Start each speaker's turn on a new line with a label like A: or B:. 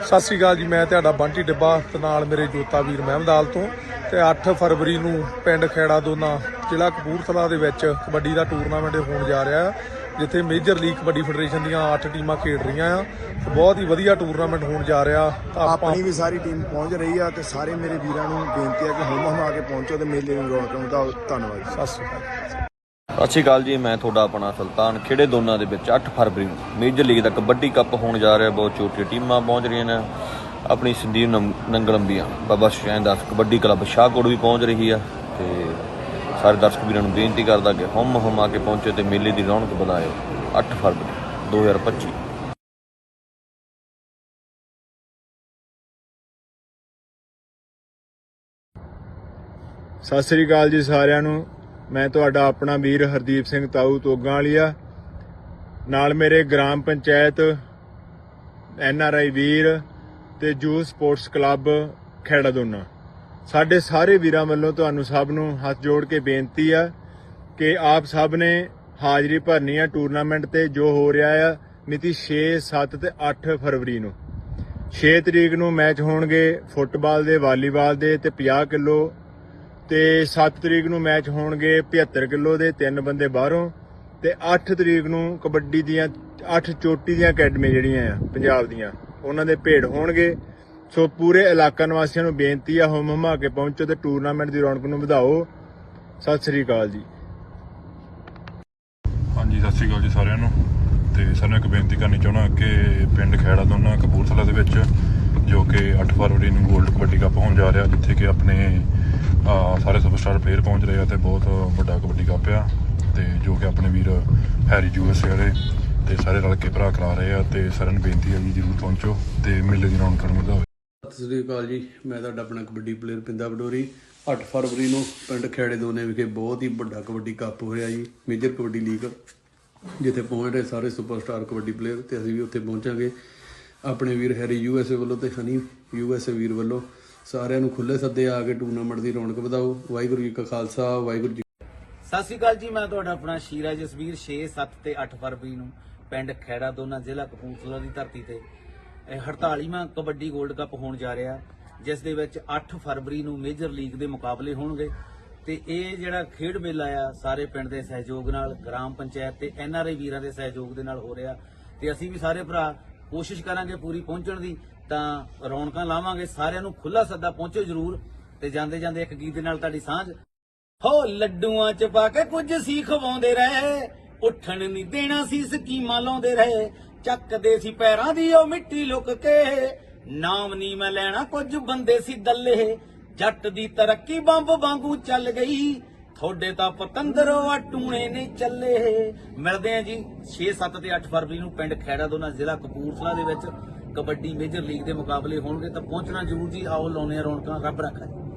A: ਸਤਿ ਸ੍ਰੀ ਅਕਾਲ ਜੀ ਮੈਂ ਤੁਹਾਡਾ ਬੰਟੀ ਡੱਬਾ ਤੇ ਨਾਲ ਮੇਰੇ ਜੋਤਾ ਵੀਰ ਮਹਿਮਦਾਲ ਤੋਂ ਤੇ 8 ਫਰਵਰੀ ਨੂੰ ਪਿੰਡ ਖੇੜਾ ਦੋਨਾ ਜ਼ਿਲ੍ਹਾ ਕਪੂਰਥਲਾ ਦੇ ਵਿੱਚ ਕਬੱਡੀ ਦਾ ਟੂਰਨਾਮੈਂਟ ਹੋਣ ਜਾ ਰਿਹਾ ਹੈ ਜਿੱਥੇ ਮੇਜਰ ਲੀਗ ਕਬੱਡੀ ਫੈਡਰੇਸ਼ਨ ਦੀਆਂ 8 ਟੀਮਾਂ ਖੇਡ ਰਹੀਆਂ ਆ। ਬਹੁਤ ਹੀ ਵਧੀਆ ਟੂਰਨਾਮੈਂਟ ਹੋਣ ਜਾ ਰਿਹਾ।
B: ਆਪਣੀ ਵੀ ਸਾਰੀ ਟੀਮ ਪਹੁੰਚ ਰਹੀ ਆ ਤੇ ਸਾਰੇ ਮੇਰੇ ਵੀਰਾਂ ਨੂੰ ਬੇਨਤੀ ਆ ਕਿ ਹੁਮ ਹੁਮ ਆ ਕੇ ਪਹੁੰਚੋ ਤੇ ਮੇਲੇ ਨੂੰ ਰੌਣਕ ਵਧਾਓ। ਧੰਨਵਾਦ
A: ਸਤਿ ਸ੍ਰੀ ਅਕਾਲ।
C: ਸਤਿ ਸ਼੍ਰੀ ਅਕਾਲ ਜੀ, ਮੈਂ ਤੁਹਾਡਾ ਆਪਣਾ ਸੁਲਤਾਨ ਖੇੜੇ, ਦੋਨਾਂ ਦੇ ਵਿੱਚ 8 ਫਰਵਰੀ ਨੂੰ। ਮੇਜਰ ਲੀਗ ਦਾ ਕਬੱਡੀ ਕੱਪ ਹੋਣ ਜਾ ਰਿਹਾ, ਬਹੁਤ ਛੋਟੀਆਂ ਟੀਮਾਂ ਪਹੁੰਚ ਰਹੀਆਂ ਨੇ। ਆਪਣੀ ਸੰਦੀਪ ਨੰ- ਨੰਗਲੰਬੀਆਂ, ਬਾਬਾ ਸ਼ੈਨ ਦਾਸ ਕਬੱਡੀ ਕਲੱਬ ਸ਼ਾਹਕੋਟ ਵੀ ਪਹੁੰਚ ਰਹੀ ਆ ਤੇ ਸਾਰੇ ਦਰਸ਼ਕ ਵੀਰਾਂ ਨੂੰ ਬੇਨਤੀ ਕਰਦਾ ਕਿ ਹਮ ਹਮ ਆ ਕੇ ਪਹੁੰਚੋ ਤੇ ਮੇਲੇ ਦੀ ਰੌਣਕ ਵਧਾਇਓ 8 ਫਰਵਰੀ 2025
D: ਸਤਿ ਸ੍ਰੀ ਅਕਾਲ ਜੀ ਸਾਰਿਆਂ ਨੂੰ। ਮੈਂ ਤੁਹਾਡਾ ਆਪਣਾ ਵੀਰ ਹਰਦੀਪ ਸਿੰਘ ਤਾਊ ਤੋਗਾਂ ਵਾਲੀਆ ਨਾਲ ਮੇਰੇ gram panchayat N R I ਵੀਰ ਤੇ ਜੂ ਸਪੋਰਟਸ ਕਲੱਬ ਖੇੜਾ ਦੋਨਾ ਸਾਡੇ ਸਾਰੇ ਵੀਰਾਂ ਵੱਲੋਂ ਤੁਹਾਨੂੰ ਸਭ ਨੂੰ ਹੱਥ ਜੋੜ ਕੇ ਬੇਨਤੀ ਆ ਕਿ ਆਪ ਸਭ ਨੇ ਹਾਜ਼ਰੀ ਭਰਨੀ ਆ ਟੂਰਨਾਮੈਂਟ ਤੇ ਜੋ ਹੋ ਰਿਹਾ ਆ ਮਿਤੀ 6 7 ਤੇ 8 ਫਰਵਰੀ ਨੂੰ। 6 ਤਰੀਕ ਨੂੰ ਮੈਚ ਹੋਣਗੇ ਫੁੱਟਬਾਲ ਦੇ, ਵਾਲੀਬਾਲ ਦੇ ਤੇ 50 ਕਿਲੋ ਤੇ 7 ਤਰੀਕ ਨੂੰ ਮੈਚ ਹੋਣਗੇ 75 ਕਿਲੋ ਦੇ, ਤਿੰਨ ਬੰਦੇ ਬਾਹਰੋਂ ਤੇ 8 ਤਰੀਕ ਨੂੰ ਕਬੱਡੀ ਦੀਆਂ 8 ਚੋਟੀ ਦੀਆਂ ਅਕੈਡਮੀ ਜਿਹੜੀਆਂ ਆ, ਪੰਜਾਬ ਦੀਆਂ, ਉਹਨਾਂ ਦੇ ਭੇੜ ਹੋਣਗੇ। ਸੋ ਪੂਰੇ ਇਲਾਕਾ ਨਿਵਾਸੀਆਂ ਨੂੰ ਬੇਨਤੀ ਆ, ਹਮ ਹਮਾ ਕੇ ਪਹੁੰਚੋ ਤੇ ਟੂਰਨਾਮੈਂਟ ਦੀ ਰੌਣਕ ਨੂੰ ਵਧਾਓ। ਸਤਿ ਸ੍ਰੀ ਅਕਾਲ ਜੀ।
E: ਹਾਂਜੀ, ਸਤਿ ਸ਼੍ਰੀ ਅਕਾਲ ਜੀ ਸਾਰਿਆਂ ਨੂੰ। ਤੇ ਸਾਨੂੰ ਇੱਕ ਬੇਨਤੀ ਕਰਨੀ ਚਾਹੁੰਦਾ ਕਿ ਪਿੰਡ ਖੈੜਾ ਦੋਨਾ ਕਪੂਰਥਲਾ ਦੇ ਵਿੱਚ, ਜੋ ਕਿ ਫਰਵਰੀ ਨੂੰ 골ਡ ਕਬੱਡੀ ਕੱਪ ਹੋਣ ਜਾ ਰਿਹਾ, ਜਿੱਥੇ ਕਿ ਆਪਣੇ ਸਾਰੇ ਸੁਪਰਸਟਾਰ ਪਲੇਅਰ ਪਹੁੰਚ ਰਹੇ ਆ ਤੇ ਬਹੁਤ ਵੱਡਾ ਕਬੱਡੀ ਕੱਪ ਆ। ਤੇ ਜੋ ਕਿ ਆਪਣੇ ਵੀਰ ਹੈਰੀ ਯੂਐਸ ਵਾਲੇ ਤੇ ਸਾਰੇ ਰਲ ਕੇ ਭਰਾ ਕਰਾ ਰਹੇ ਆ ਤੇ ਸਾਰਿਆਂ ਨੂੰ ਬੇਨਤੀ ਹੈ ਜੀ, ਜਰੂਰ ਪਹੁੰਚੋ ਤੇ ਮੇਲੇ ਦੀ ਰੌਣਕ ਨੂੰ ਵਧਾਓ।
F: ਸਤਿ ਸ੍ਰੀ ਅਕਾਲ ਜੀ, ਮੈਂ ਤੁਹਾਡਾ ਆਪਣਾ ਕਬੱਡੀ ਪਲੇਅਰ ਪਿੰਦਾ ਬਡੋਰੀ। 8 ਫਰਵਰੀ ਨੂੰ ਪਿੰਡ ਖੇੜੇ ਦੋਨੇ ਵਿਖੇ ਬਹੁਤ ਹੀ ਵੱਡਾ ਕਬੱਡੀ ਕੱਪ ਹੋਇਆ ਜੀ ਮੇਜਰ ਕਬੱਡੀ ਲੀਗ ਜਿੱਥੇ ਪਹੁੰਚ ਰਹੇ ਸਾਰੇ ਸੁਪਰਸਟਾਰ ਕਬੱਡੀ ਪਲੇਅਰ ਤੇ ਅਸੀਂ ਵੀ ਉੱਥੇ ਪਹੁੰਚਾਂਗੇ। ਆਪਣੇ ਵੀਰ ਹੈਰੀ ਯੂਐਸਏ ਵੱਲੋਂ ਤੇ ਹਨੀ ਯੂਐਸਏ ਵੀਰ ਵੱਲੋਂ ਸਾਰਿਆਂ ਨੂੰ ਖੁੱਲੇ ਸੱਦੇ ਆ ਕੇ ਟੂਰਨਾਮੈਂਟ ਦੀ ਰੌਣਕ ਵਧਾਓ। ਵਾਹਿਗੁਰੂ ਜੀ ਕਾ ਖਾਲਸਾ, ਵਾਹਿਗੁਰੂ ਜੀ
G: ਸਤਿ ਸ਼੍ਰੀ ਅਕਾਲ ਜੀ, ਮੈਂ ਤੁਹਾਡਾ ਆਪਣਾ ਸ਼ੀਰਾ ਜਸਵੀਰ 6 7 ਤੇ 8 ਫਰਵਰੀ ਨੂੰ ਪਿੰਡ ਖੈੜਾ ਦੋਨਾ ਜ਼ਿਲ੍ਹਾ ਕਪੂਰਥਲਾ ਦੀ ਧਰਤੀ ਤੇ। ਇਹ 48ਵਾਂ ਕਬੱਡੀ 골ਡ ਕੱਪ ਹੋਣ ਜਾ ਰਿਹਾ, ਜਿਸ ਦੇ ਵਿੱਚ 8 ਫਰਵਰੀ ਨੂੰ ਮੇਜਰ ਲੀਗ ਦੇ ਮੁਕਾਬਲੇ ਹੋਣਗੇ। ਤੇ ਇਹ ਜਿਹੜਾ ਖੇਡ ਮੇਲਾ ਆ, ਸਾਰੇ ਪਿੰਡ ਦੇ ਸਹਿਯੋਗ ਨਾਲ, ਗ੍ਰਾਮ ਪੰਚਾਇਤ ਤੇ ਐਨਆਰਆਈ ਵੀਰਾਂ ਦੇ ਸਹਿਯੋਗ ਦੇ ਨਾਲ ਹੋ ਰਿਹਾ। ਤੇ ਅਸੀਂ ਵੀ ਸਾਰੇ ਭਰਾ ਕੋਸ਼ਿਸ਼ ਕਰਾਂਗੇ ਪੂਰੀ ਪਹੁੰਚਣ ਦੀ, ਤਾਂ ਰੌਣਕਾਂ ਲਾਵਾਂਗੇ, ਸਾਰਿਆਂ ਨੂੰ ਖੁੱਲਾ ਸੱਦਾ ਪਹੁੰਚੋ ਜਰੂਰ ਤੇ ਜਾਂਦੇ ਜਾਂਦੇ ਇੱਕ ਗੀਤ ਦੇ ਨਾਲ ਤੁਹਾਡੀ ਸਾਂਝ। ਹੋ ਲੱਡੂਆਂ ਚ ਪਾ ਕੇ ਕੁਝ ਸੀ ਖਵਾਉਂਦੇ ਰਹੇ, ਉੱਠਣ ਨਹੀਂ ਦੇਣਾ ਸੀ ਸਕੀਮਾਂ ਲਾਉਂਦੇ ਰਹੇ, ਚੱਕਦੇ ਸੀ ਪੈਰਾਂ ਦੀ ਉਹ ਮਿੱਟੀ ਲੁੱਕ ਕੇ, ਨਾਮ ਨਹੀਂ ਮੈਂ ਲੈਣਾ ਕੁਝ ਬੰਦੇ ਸੀ ਦੱਲੇ, ਜੱਟ ਦੀ ਤਰੱਕੀ ਬੰਬ ਵਾਂਗੂ ਚੱਲ ਗਈ ਤੁਹਾਡੇ ਤਾਂ ਪਤੰਦਰੋਂ ਆ ਟੂਣੇ ਨਹੀਂ ਚੱਲੇ। ਮਿਲਦੇ ਆ ਜੀ 6 7 ਤੇ 8 ਫਰਵਰੀ ਨੂੰ ਪਿੰਡ ਖੈੜਾ ਦੋਨਾ ਜ਼ਿਲ੍ਹਾ ਕਪੂਰਥਲਾ ਦੇ ਵਿੱਚ ਕਬੱਡੀ ਮੇਜਰ ਲੀਗ ਦੇ ਮੁਕਾਬਲੇ ਹੋਣਗੇ ਤਾਂ ਪਹੁੰਚਣਾ ਜ਼ਰੂਰ ਜੀ। ਆਓ ਲਾਉਣੇ ਆ ਰੌਣਕਾਂ, ਰੱਬ ਰੱਖਾ ਜੀ।